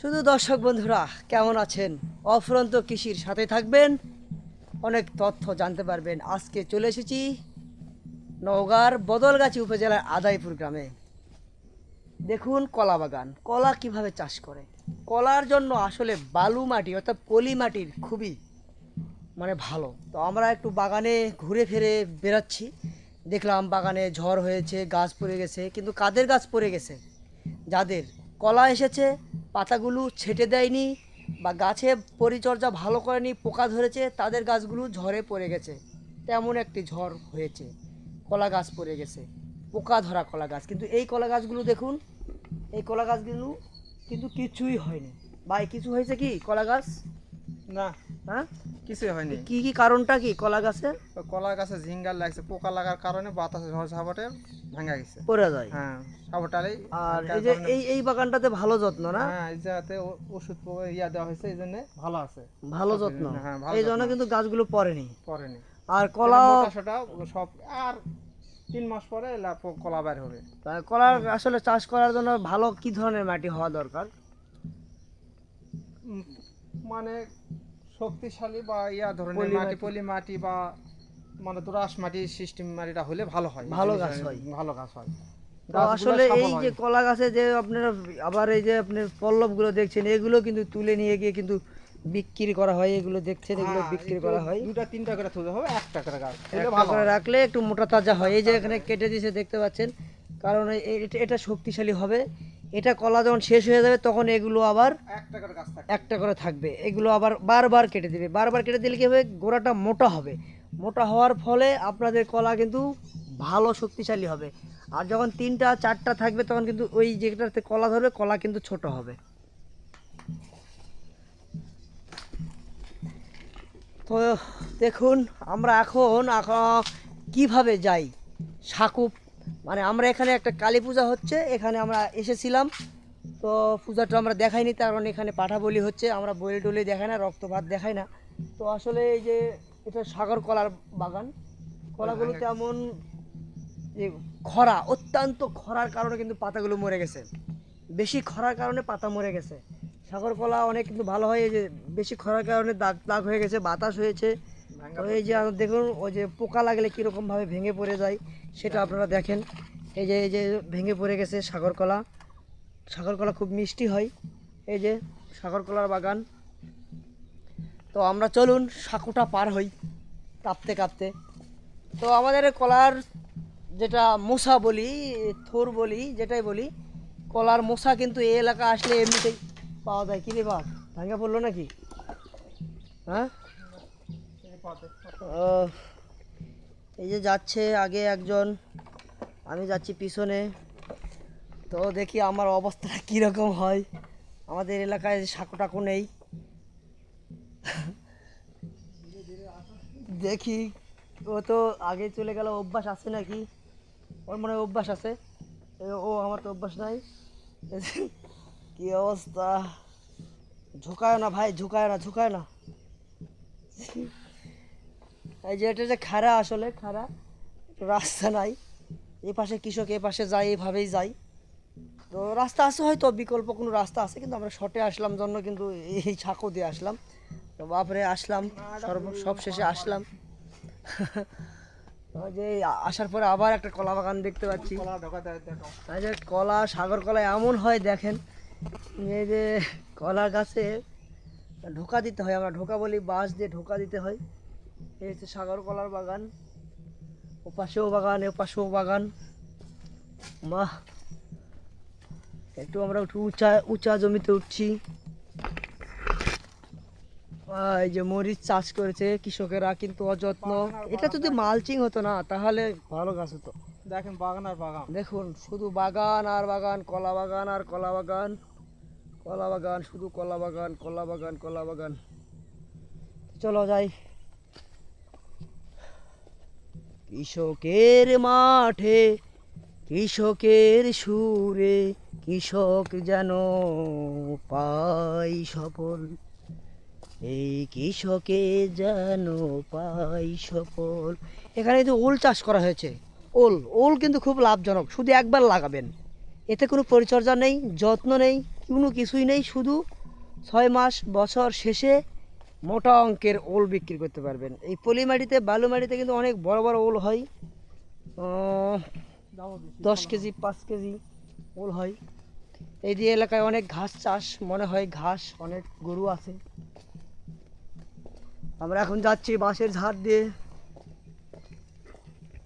শুধু দর্শক বন্ধুরা, কেমন আছেন? অফুরন্ত কৃষির সাথে থাকবেন। অনেক তথ্য জানতে পারবেন। আজকে চলে এসেছি নওগাঁর বদলগাছি উপজেলার আদাইপুর গ্রামে। দেখুন কলা বাগান। কলা কীভাবে চাষ করে? কলার জন্য আসলে বালু মাটি অর্থাৎ পলি মাটির খুবই মানে ভালো। তো আমরা একটু বাগানে ঘুরে ফিরে বেরাচ্ছি দেখলাম বাগানে ঝড় হয়েছে, গাছ পড়ে গেছে। কিন্তু কাদের গাছ পড়ে গেছে? যাদের? কলা এসেছে পাতাগুলো ছেটে দেয়নি বা গাছে পরিচর্যা ভালো করেনি পোকা ধরেছে তাদের গাছগুলো ঝড়ে পড়ে গেছে। তেমন একটি ঝড় হয়েছে। কলা গাছ পড়ে গেছে। পোকা ধরা কলা গাছ। কিন্তু এই কলা গাছগুলো দেখুন এই কলা গাছগুলো কিন্তু কিছুই হয়নি। ভাই কিছু হয়েছে কি কলা গাছ? না। হ্যাঁ? কিছুই হয়নি। কি কি কারণটা কি? কলা গাছের কলা গাছে ঝিঙ্গার লাগছে পোকা লাগার কারণে বাতাস ঝাপটে ভাঙা গেছে। পড়ে যায়। হ্যাঁ আর এই যে এই এই বাগানটাতে ভালো যত্ন না? হ্যাঁ এই জায়গাতে ওষুধ ইয়া দেওয়া হয়েছে এই জন্য ভালো আছে। ভালো যত্ন। হ্যাঁ, এই জন্য কিন্তু গাছগুলো পড়েনি। পরেনি আর কলা মোটা সব আর তিন মাস পরে কলা বের হবে। কলার আসলে চাষ করার জন্য ভালো কি ধরনের মাটি হওয়া দরকার? মানে শক্তিশালী বা ইয়া ধরনের মাটি। পলি মাটি বা মানে দোরাস মাটি সিস্টেম মাটিটা হলে ভালো হয়। ভালো গাছ হয়। ভালো গাছ হয়। আসলে এই যে কলা গাছে যে আপনারা আবার এই যে আপনার পল্লবগুলো দেখছেন এগুলো কিন্তু তুলে নিয়ে গিয়ে কিন্তু বিক্রি করা হয়। এগুলো দেখছেন এগুলো হ্যাঁ, বিক্রি করা হয়। দুটা তিনটা করে তুলতে হবে এক করে গাছ। তুলে করে রাখলে একটু মোটা তাজা হয়। এই যে এখানে কেটে দিয়েছে দেখতে পাচ্ছেন। কারণ এটা শক্তিশালী হবে। এটা কলা যখন শেষ হয়ে যাবে তখন এগুলো আবার একটা করে থাকবে। এগুলো আবার বারবার কেটে দিবে। বারবার কেটে দিলে কি হবে? গোড়াটা মোটা হবে। মোটা হওয়ার ফলে আপনাদের কলা কিন্তু ভালো শক্তিশালী হবে। আর যখন তিনটা চারটা থাকবে তখন কিন্তু ওই যেটাতে কলা ধরবে কলা কিন্তু ছোট হবে। তো দেখুন আমরা এখন এখন কীভাবে যাই? সাকুপ মানে আমরা এখানে একটা কালী পূজা হচ্ছে এখানে আমরা এসেছিলাম। তো পূজাটা আমরা দেখাইনি তার কারণ এখানে পাঠা বলি হচ্ছে। আমরা বলি টলি দেখাই না রক্তপাত দেখাই না। তো আসলে এই যে এটা সাগর কলার বাগান। কলাগুলো তেমন যে খরা অত্যন্ত খরার কারণে কিন্তু পাতাগুলো মরে গেছে। বেশি খরার কারণে পাতা মরে গেছে। সাগর কলা অনেক কিন্তু ভালো হয় এই যে বেশি খরার কারণে দাগ দাগ হয়ে গেছে বাতাস হয়েছে। তো এই যে দেখুন ওই যে পোকা লাগলে কীরকম ভাবে ভেঙে পড়ে যায় সেটা আপনারা দেখেন। এই যে এই যে ভেঙে পড়ে গেছে সাগর কলা সাগর কলা খুব মিষ্টি হয়। এই যে সাগর কলার বাগান। তো আমরা চলুন সাঁকুটা পার হই কাঁপতে কাঁপতে। তো আমাদের কলার যেটা মোসা বলি থোর বলি যেটাই বলি কলার মোসা কিন্তু এই এলাকা আসলে এমনিতেই পাওয়া যায়। কি রে বাপ ভাঙা পড়ল নাকি? হ্যাঁ? এই যে যাচ্ছে আগে একজন, আমি যাচ্ছি পিছনে। তো দেখি আমার অবস্থাটা কীরকম হয়। আমাদের এলাকায় সাঁকো টাকু নেই। দেখি, ও তো আগে চলে গেল, অভ্যাস আছে নাকি? ওর মনে হয় অভ্যাস আছে। ও আমার তো অভ্যাস নাই। কি অবস্থা? ঝুঁকায় না ভাই, ঝুঁকায় না ঝুঁকায় না। এই যে এটা যে খাড়া আসলে খাড়া রাস্তা নাই। এই পাশে কৃষক এ পাশে যায় এভাবেই যায়। তো রাস্তা আছে হয়তো বিকল্প কোনো রাস্তা আছে কিন্তু আমরা শর্টে আসলাম জন্য কিন্তু এই ছাকো দিয়ে আসলাম। তো বাপরে আসলাম সর্ব সব শেষে আসলাম যে আসার পরে আবার একটা কলা বাগান দেখতে পাচ্ছি। যে কলা সাগর কলা এমন হয় দেখেন। এই যে কলা গাছে ঢোকা দিতে হয় আমরা ঢোকা বলি বাঁশ দিয়ে ঢোকা দিতে হয়। এই হচ্ছে সাগর কলার বাগান ও পাশেও বাগান এ পাশেও বাগান। মা একটু আমরা একটু উঁচা উঁচা জমিতে উঠছি। এই যে মরিচ চাষ করেছে কৃষকেরা কিন্তু অযত্ন। এটা যদি মালচিং হতো না তাহলে ভালো গাছ হতো। দেখেন বাগান আর বাগান। দেখুন শুধু বাগান আর বাগান কলা বাগান আর কলা বাগান। কলা বাগান শুধু কলা বাগান কলা বাগান কলা বাগান। চলো যাই। কৃষকের মাঠে, কৃষকের সুরে কৃষক যেন পাই সফল। এই কৃষকে যেন পাই সফল। এখানে কিন্তু ওল চাষ করা হয়েছে, ওল ওল কিন্তু খুব লাভজনক, শুধু একবার লাগাবেন। এতে কোনো পরিচর্যা নেই, যত্ন নেই, কোনো কিছুই নেই, শুধু ছয় মাস বছর শেষে মোটা অঙ্কের ওল বিক্রি করতে পারবেন। এই পলি মাটিতে বালু মাটিতে কিন্তু অনেক বড় বড় ওল হয়। দশ কেজি, পাঁচ কেজি ওল হয়। এই দিয়ে এলাকায় অনেক ঘাস চাষ, মনে হয় ঘাস, অনেক গরু আছে। আমরা এখন যাচ্ছি বাঁশের ঝাড় দিয়ে।